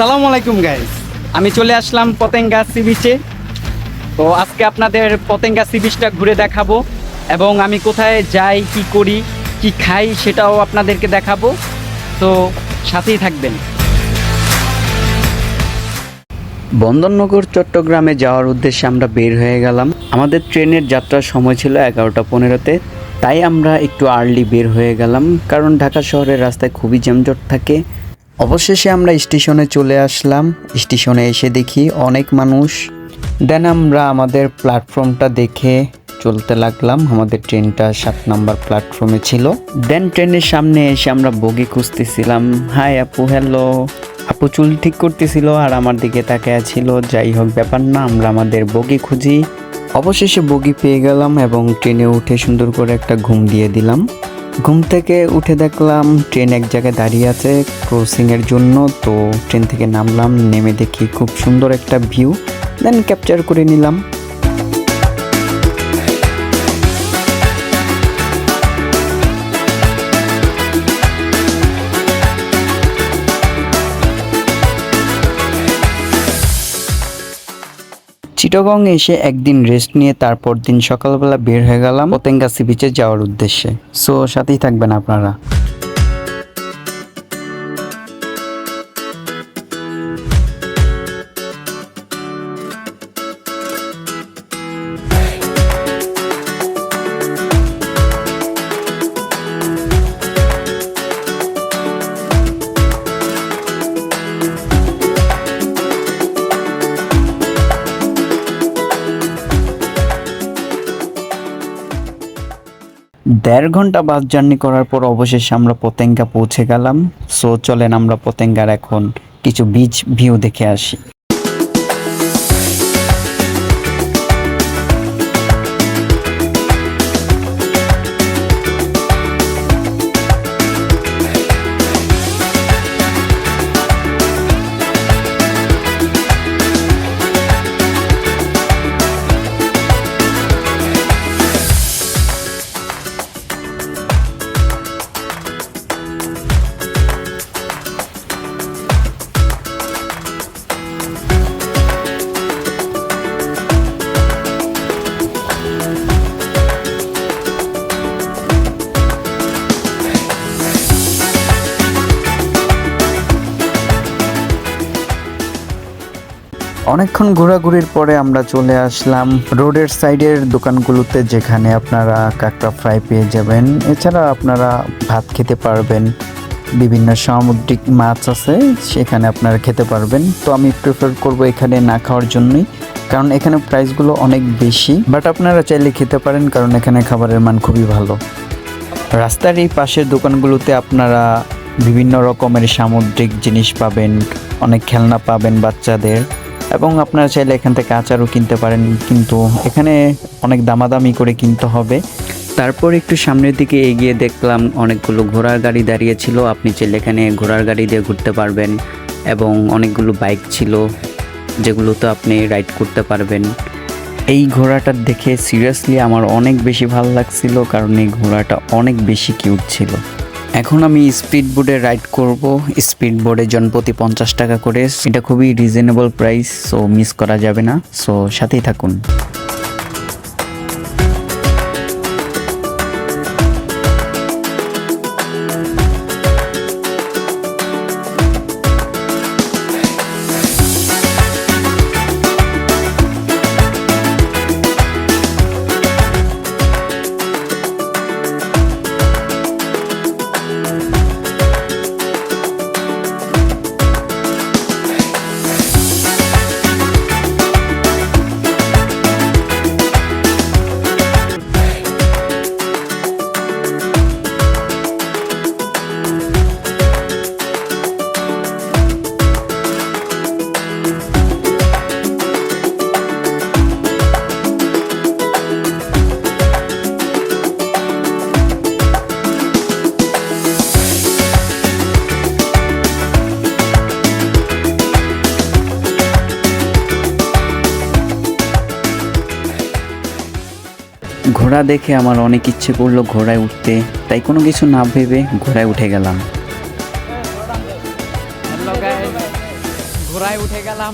আসসালামু আলাইকুম গাইস আমি চলে আসলাম পতেঙ্গা সি বিচে তো আজকে আপনাদের পতেঙ্গা সি বিচটা ঘুরে দেখাবো এবং আমি কোথায় যাই, কি করি, কি খাই সেটাও আপনাদেরকে দেখাবো। তো সাথেই থাকবেন। বন্দরনগর, চট্টগ্রামে যাওয়ার উদ্দেশ্যে আমরা বের হয়ে গেলাম। আমাদের ট্রেনের যাত্রার সময় ছিল এগারোটা পনেরোতে। তাই আমরা একটু আর্লি বের হয়ে গেলাম, কারণ ঢাকা শহরের রাস্তায় খুবই যানজট থাকে। অবশেষে আমরা স্টেশনে চলে আসলাম। স্টেশনে এসে দেখি অনেক মানুষ। দেন আমরা আমাদের প্ল্যাটফর্মটা দেখে চলতে লাগলাম। আমাদের ট্রেনটা সাত নাম্বার প্ল্যাটফর্মে ছিল। দেন ট্রেনের সামনে এসে আমরা বগি খুঁজতেছিলাম। হাই আপু, হ্যালো। আপু চুল ঠিক করতেছিল আর আমার দিকে তাকায় ছিল যাই হোক, ব্যাপার না, আমরা আমাদের বগি খুঁজি। অবশেষে বগি পেয়ে গেলাম এবং ট্রেনে উঠে সুন্দর করে একটা ঘুম দিয়ে দিলাম। ঘুম থেকে উঠে দেখলাম ট্রেন এক জায়গায় দাঁড়িয়ে আছে ক্রসিংয়ের জন্য, তো ট্রেন থেকে নামলাম, নেমে দেখি খুব সুন্দর একটা ভিউ দেন ক্যাপচার করে নিলাম। চিটগং এসে একদিন রেস্ট নিয়ে তারপর দিন সকালবেলা বের হয়ে গেলাম। পতেঙ্গা সি বিচে যাওয়ার উদ্দেশ্যে। সো সাথেই থাকবেন আপনারা। দেড় ঘণ্টা বাস জার্নি করার পর অবশেষে আমরা পতেঙ্গা পৌঁছে গেলাম। সো চলেন আমরা পতেঙ্গার এখন কিছু বিচ ভিউ দেখে আসি। অনেকক্ষণ ঘোরাঘুরির পরে আমরা চলে আসলাম রোডের সাইডের দোকানগুলোতে যেখানে আপনারা কাঁকড়া ফ্রাই পেয়ে যাবেন। এছাড়া আপনারা ভাত খেতে পারবেন। বিভিন্ন সামুদ্রিক মাছ আছে, সেখানে আপনারা খেতে পারবেন। তো আমি প্রেফার করব এখানে না খাওয়ার জন্যই, কারণ এখানে প্রাইসগুলো অনেক বেশি। বাট আপনারা চাইলে খেতে পারেন, কারণ এখানে খাবারের মান খুবই ভালো। রাস্তার এই পাশের দোকানগুলোতে আপনারা বিভিন্ন রকমের সামুদ্রিক জিনিস পাবেন, অনেক খেলনা পাবেন বাচ্চাদের। এবং আপনারা চাইলে এখান থেকে আচারও কিনতে পারেন, কিন্তু এখানে অনেক দামাদামি করে কিনতে হবে। তারপর একটু সামনের দিকে এগিয়ে দেখলাম, অনেকগুলো ঘোড়ার গাড়ি দাঁড়িয়ে ছিল। আপনি চাইলে এখানে ঘোড়ার গাড়ি দিয়ে ঘুরতে পারবেন এবং অনেকগুলো বাইক ছিল, যেগুলোতে আপনি রাইড করতে পারবেন। এই ঘোড়াটা দেখে সিরিয়াসলি আমার অনেক বেশি ভালো লাগছিল, কারণ এই ঘোড়াটা অনেক বেশি কিউট ছিল। এখন আমি স্পিড বোর্ডে রাইড করব। স্পিড বোর্ডে জনপ্রতি পঞ্চাশ টাকা করে। এটা খুবই রিজনেবল প্রাইস সো মিস করা যাবে না। সো সাথেই থাকুন। ঘোড়া দেখে আমার অনেক ইচ্ছে করল ঘোড়ায় উঠতে, তাই কোনো কিছু না ভেবে ঘোড়ায় উঠে গেলাম। ঘোড়ায় উঠে গেলাম।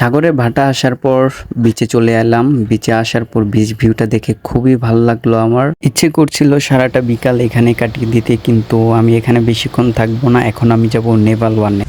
সাগরে ভাটা আসার পর বিচে চলে এলাম। বিচে আসার পর বিচ ভিউটা দেখে খুবই ভালো লাগল আমার। ইচ্ছে করছিল সারাটা বিকাল এখানে কাটিয়ে দিতে, কিন্তু আমি এখানে বেশিক্ষণ থাকব না। এখন আমি যাব নেভাল ওয়ানে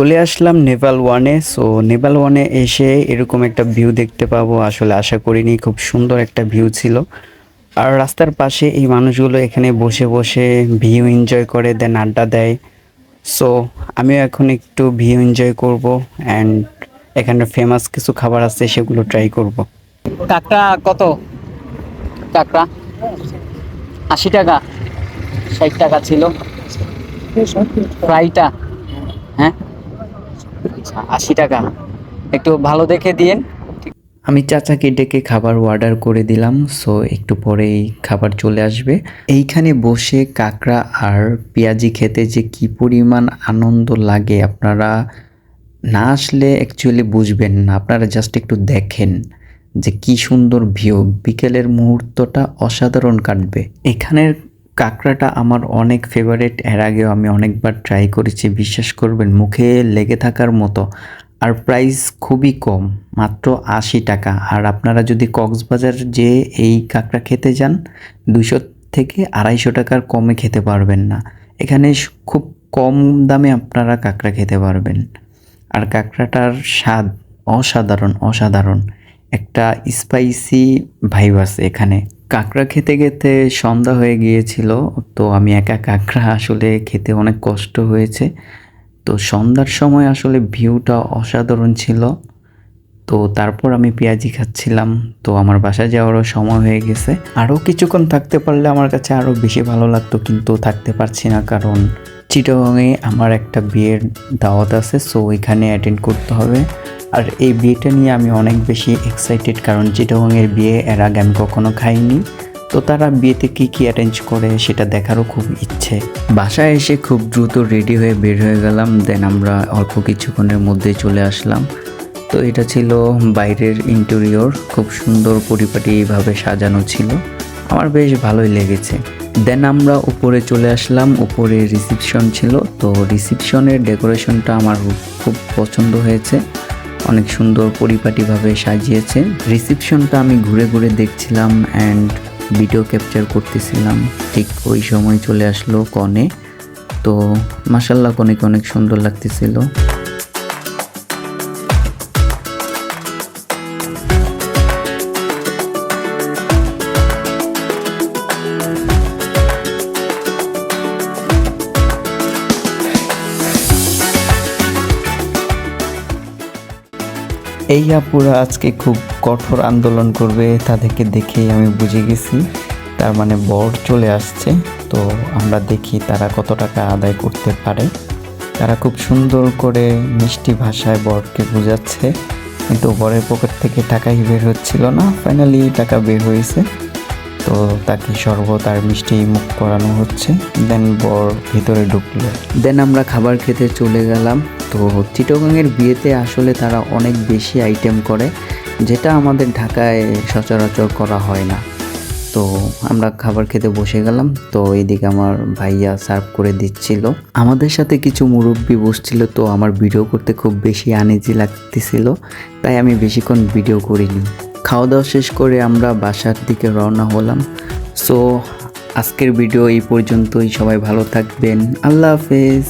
চলে আসলাম নেপাল ওয়ানে। সো নেপাল ওয়ানে এসে এরকম একটা ভিউ দেখতে পাবো। আসলে আশা করিনি, খুব সুন্দর একটা ভিউ ছিল। আর রাস্তার পাশে এই মানুষগুলো এখানে বসে বসে ভিউ এনজয় করে, দেন আড্ডা দেয়। সো আমিও এখন একটু ভিউ এনজয় করব, অ্যান্ড এখানে ফেমাস কিছু খাবার আছে, সেগুলো ট্রাই করব। কাঁকড়া কত? কাঁকড়া? আশি টাকা। ষাট টাকা ছিল। ফ্রাইটা? হ্যাঁ? আশি টাকা। একটু ভালো দেখে দিয়েন আমি চাচাকে ডেকে খাবার অর্ডার করে দিলাম সো একটু পরেই খাবার চলে আসবে। এইখানে বসে কাঁকড়া আর পেঁয়াজি খেতে যে কি পরিমাণ আনন্দ লাগে আপনারা না আসলে অ্যাকচুয়ালি বুঝবেন না। আপনারা জাস্ট একটু দেখেন যে কি সুন্দর ভিউ বিকেলের মুহূর্তটা অসাধারণ কাটবে। এখানের কাঁকড়াটা আমার অনেক ফেভারিট এর আগেও আমি অনেকবার ট্রাই করেছি, বিশ্বাস করবেন, মুখে লেগে থাকার মতো। আর প্রাইস খুবই কম, মাত্র আশি টাকা। আর আপনারা যদি কক্সবাজার যে এই কাঁকড়া খেতে যান দুশো থেকে আড়াইশো টাকার কমে খেতে পারবেন না। এখানে খুব কম দামে আপনারা কাঁকড়া খেতে পারবেন। আর কাঁকড়াটার স্বাদ অসাধারণ অসাধারণ। একটা স্পাইসি ভাইব আছে এখানে। কাঁকড়া খেতে খেতে সন্ধ্যা হয়ে গিয়েছিল, তো আমি একা কাঁকড়া আসলে খেতে অনেক কষ্ট হয়েছে। তো সন্ধ্যার সময় আসলে ভিউটা অসাধারণ ছিল। তো তারপর আমি পেঁয়াজি খাচ্ছিলাম, তো আমার বাসায় যাওয়ারও সময় হয়ে গেছে। আরও কিছুক্ষণ থাকতে পারলে আমার কাছে আরও বেশি ভালো লাগতো, কিন্তু থাকতে পারছি না কারণ চিটাগংয়ে আমার একটা বিয়ের দাওয়াত আছে সো ওইখানে অ্যাটেন্ড করতে হবে। আর এই বিয়েটা নিয়ে আমি অনেক বেশি এক্সাইটেড কারণ চিটাগংয়ের বিয়ে এর আগে আমি কখনো খাইনি। তো তারা বিয়েতে কি কি অ্যারেঞ্জ করে সেটা দেখারও খুব ইচ্ছে। বাসায় এসে খুব দ্রুত রেডি হয়ে বের হয়ে গেলাম দেন আমরা অল্প কিছুক্ষণের মধ্যে চলে আসলাম। তো এটা ছিল বাইরের ইন্টেরিয়র খুব সুন্দর পরিপাটিভাবে সাজানো ছিল। আমার বেশ ভালোই লেগেছে। দেন আমরা উপরে চলে আসলাম, উপরে রিসিপশন ছিল। তো রিসিপশনের ডেকোরেশনটা আমার খুব পছন্দ হয়েছে। অনেক সুন্দর পরিপাটিভাবে সাজিয়েছে। রিসিপশনটা আমি ঘুরে ঘুরে দেখছিলাম অ্যান্ড ভিডিও ক্যাপচার করতেছিলাম। ঠিক ওই সময় চলে আসলো কনে। তো মাসাল্লাহ কনেকে অনেক সুন্দর লাগতেছিল। এই আপুরা আজকে খুব কঠোর আন্দোলন করবে তাদেরকে দেখেই আমি বুঝে গেছি। তার মানে বর চলে আসছে, তো আমরা দেখি তারা কত টাকা আদায় করতে পারে। তারা খুব সুন্দর করে মিষ্টি ভাষায় বরকে বোঝাচ্ছে, কিন্তু বরের পকেট থেকে টাকাই বের হচ্ছিল না। ফাইনালি টাকা বের হয়েছে, তো তাকে শরবত আর মিষ্টি মুখ করানো হচ্ছে। দেন বর ভিতরে ঢুকলো। দেন আমরা খাবার খেতে চলে গেলাম। তো চিটগাংয়ের বিয়েতে আসলে তারা অনেক বেশি আইটেম করে, যেটা আমাদের ঢাকায় সচরাচর করা হয় না। তো আমরা খাবার খেতে বসে গেলাম, তো এইদিকে আমার ভাইয়া সার্ভ করে দিচ্ছিল। আমাদের সাথে কিছু মুরব্বি বসছিল, তো আমার ভিডিও করতে খুব বেশি আনিজি লাগতেছিল, তাই আমি বেশিক্ষণ ভিডিও করিনি। খাওয়া দাওয়া শেষ করে আমরা বাসার দিকে রওনা হলাম। সো আজকের ভিডিও এই পর্যন্তই, সবাই ভালো থাকবেন, আল্লাহ হাফেজ।